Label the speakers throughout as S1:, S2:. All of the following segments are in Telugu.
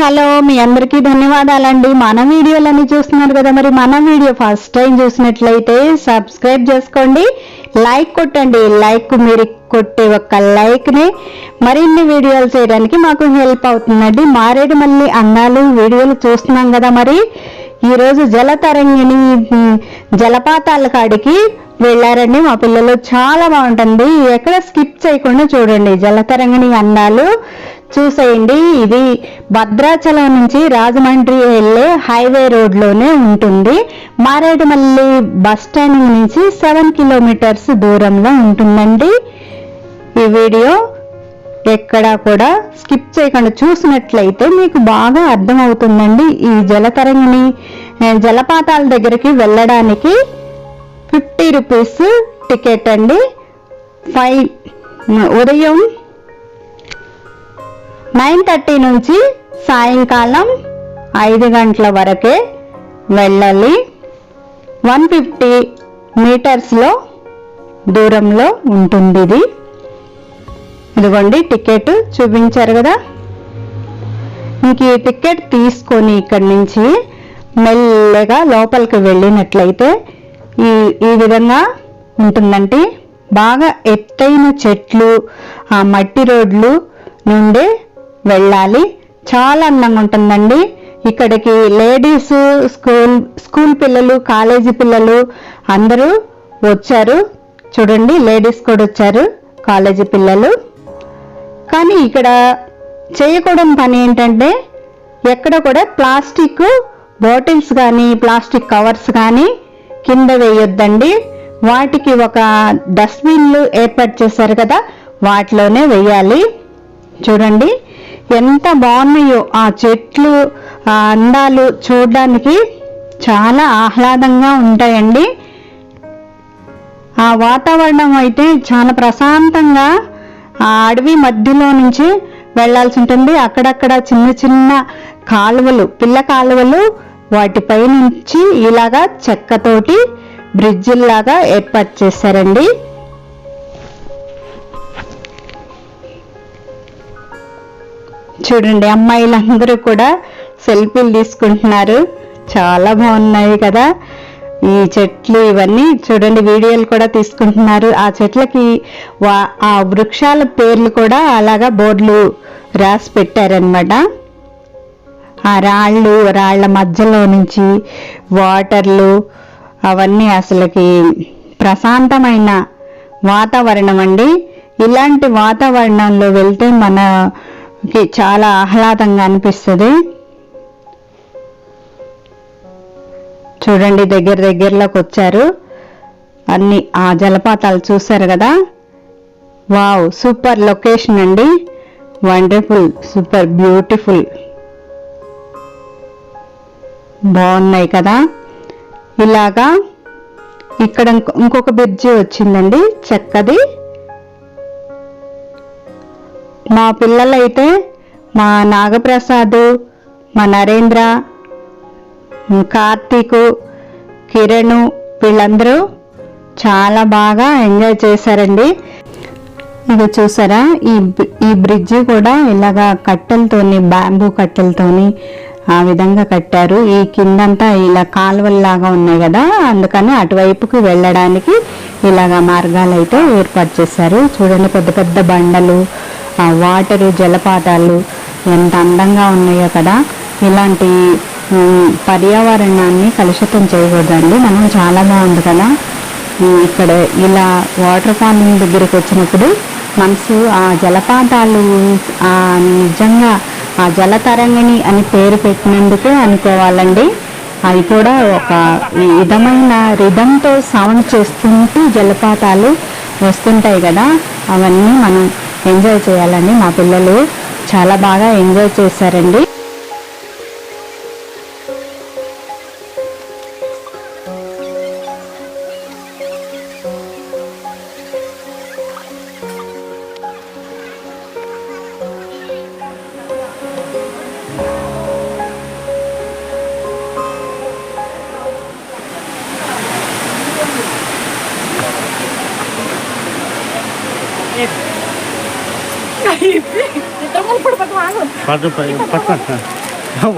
S1: హలో మీ అందరికీ ధన్యవాదాలండి. మన వీడియోలన్నీ చూస్తున్నారు కదా మరి మన వీడియో ఫస్ట్ టైం చూసినట్లయితే సబ్స్క్రైబ్ చేసుకోండి. లైక్ కొట్టండి. లైక్ మీరు కొట్టే ఒక్క లైక్ని మరిన్ని వీడియోలు చేయడానికి మాకు హెల్ప్ అవుతుందండి. మారేడుమల్లి అందాలు వీడియోలు చూస్తున్నాం కదా మరి. ఈరోజు జలతరంగిణి జలపాతాల కాడికి వెళ్ళారండి. మా పిల్లలు చాలా బాగుంటుంది. ఎక్కడ స్కిప్ చేయకుండా చూడండి. జలతరంగిణి అందాలు చూసేయండి. ఇది భద్రాచలం నుంచి రాజమండ్రి వెళ్ళే హైవే రోడ్లోనే ఉంటుంది. మారేడుమల్లి బస్ స్టాండ్ నుంచి సెవెన్ కిలోమీటర్స్ దూరంలో ఉంటుందండి. ఈ వీడియో ఎక్కడా కూడా స్కిప్ చేయకుండా చూసినట్లయితే మీకు బాగా అర్థమవుతుందండి. ఈ జలతరంగిని జలపాతాల దగ్గరికి వెళ్ళడానికి ఫిఫ్టీ రూపీస్ టికెట్ అండి. ఫైవ్ ఉదయం నైన్ థర్టీ నుంచి సాయంకాలం ఐదు గంటల వరకే వెళ్ళాలి. వన్ ఫిఫ్టీ మీటర్స్లో దూరంలో ఉంటుంది ఇది. ఇదిగోండి టికెట్ చూపించారు కదా. ఇంక ఈ టికెట్ తీసుకొని ఇక్కడి నుంచి మెల్లగా లోపలికి వెళ్ళినట్లయితే ఈ ఈ విధంగా ఉంటుందంటే బాగా ఎత్తైన చెట్లు ఆ మట్టి రోడ్లు నుండే వెళ్ళాలి. చాలా అందంగా ఉంటుందండి. ఇక్కడికి లేడీస్ స్కూల్ స్కూల్ పిల్లలు కాలేజీ పిల్లలు అందరూ వచ్చారు. చూడండి లేడీస్ కూడా వచ్చారు కాలేజీ పిల్లలు. కానీ ఇక్కడ చేయకూడని పని ఏంటంటే ఎక్కడ కూడా ప్లాస్టిక్ బాటిల్స్ కానీ ప్లాస్టిక్ కవర్స్ కానీ కింద వేయొద్దండి. వాటికి ఒక డస్ట్బిన్లు ఏర్పాటు చేశారు కదా వాటిలోనే వేయాలి. చూడండి ఎంత బాగున్నాయో ఆ చెట్లు అందాలు చూడడానికి చాలా ఆహ్లాదంగా ఉంటాయండి. ఆ వాతావరణం అయితే చాలా ప్రశాంతంగా ఆ అడవి మధ్యలో నుంచి వెళ్ళాల్సి ఉంటుంది. అక్కడక్కడ చిన్న చిన్న కాలువలు పిల్ల కాలువలు వాటిపై నుంచి ఇలాగా చెక్కతోటి బ్రిడ్జిల్లాగా ఏర్పాటు చేశారండి. చూడండి అమ్మాయిలందరూ కూడా సెల్ఫీలు తీసుకుంటున్నారు. చాలా బాగున్నాయి కదా. ఈ చెట్లు ఇవన్నీ చూడండి వీడియోలు కూడా తీసుకుంటున్నారు. ఆ చెట్లకి వా- ఆ వృక్షాల పేర్లు కూడా అలాగా బోర్డులు రాసి పెట్టారనమాట ఆ రాళ్ళు రాళ్ళ మధ్యలో నుంచి వాటర్లు అవన్నీ అసలుకి ప్రశాంతమైన వాతావరణం అండి. ఇలాంటి వాతావరణంలో వెళ్తే మన చాలా ఆహ్లాదంగా అనిపిస్తుంది. చూడండి దగ్గర దగ్గరలోకి వచ్చారు. అన్ని ఆ జలపాతాలు చూశారు కదా? వావ్ సూపర్ లొకేషన్ అండి. Wonderful super beautiful. బాగున్నాయి కదా? ఇలాగా ఇక్కడ ఇంకొక బ్రిడ్జి వచ్చిందండి చెక్కది. మా పిల్లలైతే మా నాగప్రసాద్ మా నరేంద్ర కార్తీక్ కిరణ్ వీళ్ళందరూ చాలా బాగా ఎంజాయ్ చేశారండి. ఇది చూసారా? ఈ ఈ బ్రిడ్జ్ కూడా ఇలాగా కట్టెలతోని బ్యాంబూ కట్టెలతోని ఆ విధంగా కట్టారు. ఈ కిందంతా ఇలా కాలువల్లాగా ఉన్నాయి కదా? అందుకని అటువైపుకి వెళ్ళడానికి ఇలాగా మార్గాలు అయితే ఏర్పాటు చేశారు. చూడండి పెద్ద పెద్ద బండలు ఆ వాటరు జలపాతాలు ఎంత అందంగా ఉన్నాయో కదా. ఇలాంటి పర్యావరణాన్ని కలుషితం చేయకూడదండి. మనం చాలా బాగుంది కదా. ఇక్కడ ఇలా వాటర్ ఫాలింగ్ దగ్గరికి వచ్చినప్పుడు మనసు ఆ జలపాతాలు ఆ నిజంగా ఆ జలతరంగిణి అని పేరు పెట్టినందుకే అనుకోవాలండి. అవి కూడా ఒక విధమైన రిధంతో సౌండ్ చేస్తుంటూ జలపాతాలు వస్తుంటాయి కదా. అవన్నీ మనం ఎంజాయ్ చేయాలండి మా పిల్లలు చాలా బాగా ఎంజాయ్ చేశారండి.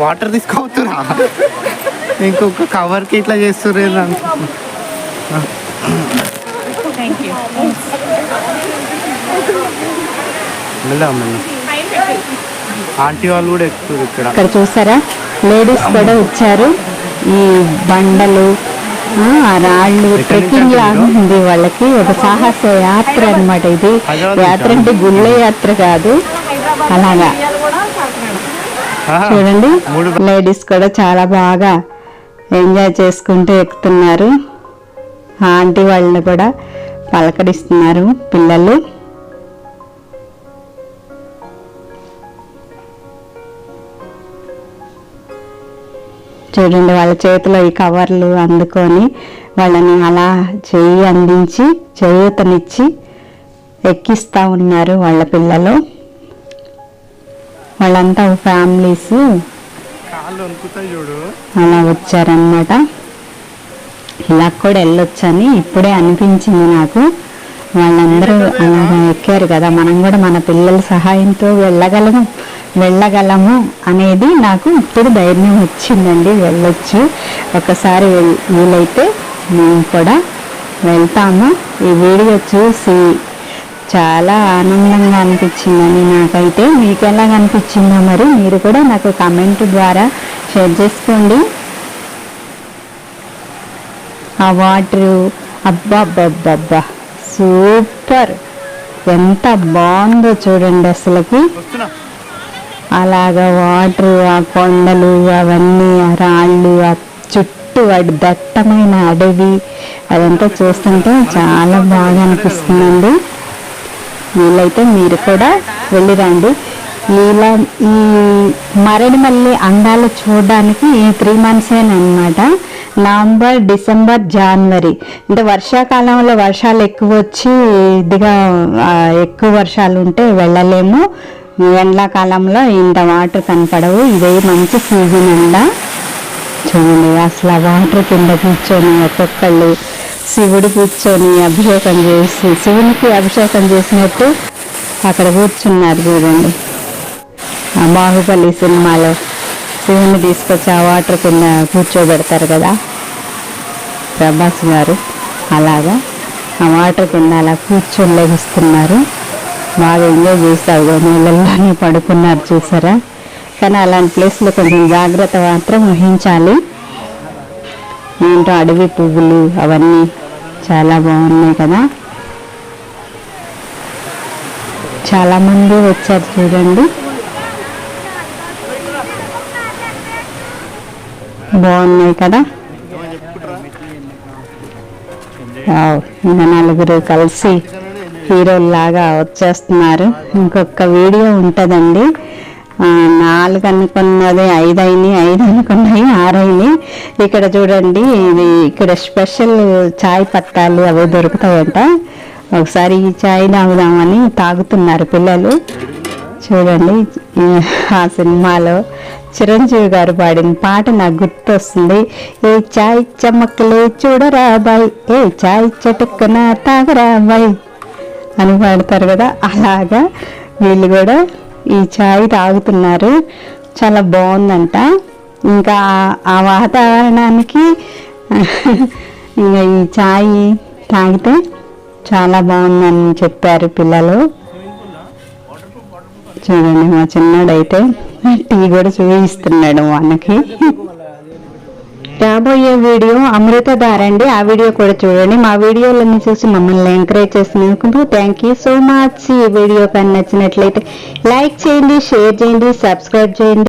S2: వాటర్ తీసుకోవచ్చురా ఇంకొక కవర్కి ఇట్లా చేస్తుర్రు వెళ్దాం ఆంటీ వాళ్ళు కూడా ఎక్కుతారు ఇక్కడ.
S1: ఇక్కడ చూసారా? లేడీస్ కూడా వచ్చారు. ఈ బండలు రాళ్ళు ట్రెక్కింగ్ లాగా? ఉంది వాళ్ళకి. ఒక సాహస యాత్ర అన్నమాట ఇది. యాత్ర? అంటే గుళ్ళ యాత్ర కాదు. అలాగా. చూడండి లేడీస్ కూడా చాలా బాగా ఎంజాయ్ చేసుకుంటూ ఎక్కుతున్నారు. ఆంటీ వాళ్ళని కూడా పలకరిస్తున్నారు పిల్లలు. చూడండి వాళ్ళ చేతిలో ఈ కవర్లు అందుకొని వాళ్ళని అలా చెయ్యి అందించి చేయూతనిచ్చి ఎక్కిస్తా ఉన్నారు వాళ్ళ పిల్లలు. వాళ్ళంతా ఫ్యామిలీస్. అలా వచ్చారనమాట ఇలా కూడా వెళ్ళొచ్చని ఇప్పుడే అనిపించింది నాకు. వాళ్ళందరూ అలాగా ఎక్కారు కదా మనం కూడా మన పిల్లల సహాయంతో వెళ్ళగలము వెళ్ళగలము అనేది నాకు ఇప్పుడు ధైర్యం వచ్చిందండి వెళ్ళొచ్చు. ఒకసారి వెల్- వీలైతే మేము కూడా వెళ్తాము. ఈ వీడియో చూసి చాలా ఆనందంగా అనిపించిందని నాకైతే. మీకు ఎలా అనిపించిందో మరి మీరు కూడా నాకు కామెంట్ ద్వారా షేర్ చేసుకోండి. ఆ వాటరు అబ్బా సూపర్ ఎంత బాగుందో చూడండి అసలుకి. అలాగా వాటర్ ఆ కొండలు అవన్నీ ఆ రాళ్ళు ఆ చుట్టూ వాటి దట్టమైన అడవి అదంతా చూస్తుంటే చాలా బాగా అనిపిస్తుందండి. వీలైతే మీరు కూడా వెళ్ళి రండి ఇలా ఈ మరడిమల్లి అందాలు చూడడానికి ఈ త్రీ మంత్సేనమాట నవంబర్ డిసెంబర్ జనవరి. అంటే వర్షాకాలంలో వర్షాలు ఎక్కువ వచ్చి ఇదిగా ఎక్కువ వర్షాలు ఉంటే వెళ్ళలేము. ఎండాకాలంలో ఇంత వాటర్ కనపడవు. ఇదే మంచి సీజన్ అండ. చూడండి అసలు ఆ వాటర్ కింద కూర్చొని ఒక్కొక్కళ్ళు శివుడు కూర్చొని అభిషేకం చేసి శివునికి అభిషేకం చేసినట్టు అక్కడ కూర్చున్నారు చూడండి. ఆ బాహుబలి సినిమాలో శివుని తీసుకొచ్చి ఆ వాటర్ కింద కూర్చోబెడతారు కదా. ప్రభాస్ గారు అలాగా ఆ వాటర్ కింద అలా కూర్చొని లభిస్తున్నారు బాగా ఎంజాయ్ చేస్తారు నీళ్ళల్లోనే పడుకున్నారు చూసారా? కానీ అలాంటి ప్లేస్లో కొంచెం జాగ్రత్త మాత్రం వహించాలి. ఏంటో అడవి పువ్వులు అవన్నీ చాలా బాగున్నాయి కదా. చాలామంది వచ్చారు చూడండి. బాగున్నాయి కదా. ఇంకా నలుగురు కలిసి హీరోల్లాగా వచ్చేస్తున్నారు. ఇంకొక వీడియో ఉంటుందండి. నాలుగు అనుకున్నది ఐదు అయినాయి ఐదు అనుకున్నాయి ఆరు అయినాయి. ఇక్కడ చూడండి ఇది ఇక్కడ స్పెషల్ చాయ్ పట్టాలు అవి దొరుకుతాయంట. ఒకసారి ఈ చాయ్ తాగుదామని తాగుతున్నారు పిల్లలు. చూడండి ఆ సినిమాలో చిరంజీవి గారు పాడిన పాట నాకు గుర్తొస్తుంది. ఏ చాయ్ చమ్మక్కలే చూడరా బాయ్ ఏ చాయ్ చటుక్కున తాగరా బాయ్ అని పాడతారు కదా అలాగా. వీళ్ళు కూడా ఈ చాయ్ తాగుతున్నారు. చాలా బాగుందంట. ఇంకా ఆ- వాతావరణానికి ఇంకా ఈ చాయ్ తాగితే చాలా బాగుందని చెప్పారు పిల్లలు. చూడండి మా చిన్నడైతే టీ కూడా చూపిస్తున్నాడు మనకి రాబోయే వీడియో అమృతధార అండి ఆ వీడియో కూడా చూడండి. మా వీడియోలన్నీ చూసి మమ్మల్ని ఎంకరేజ్ చేసినందుకు థ్యాంక్ యూ సో మచ్ ఈ వీడియో కానీ నచ్చినట్లయితే లైక్ చేయండి షేర్ చేయండి సబ్స్క్రైబ్ చేయండి.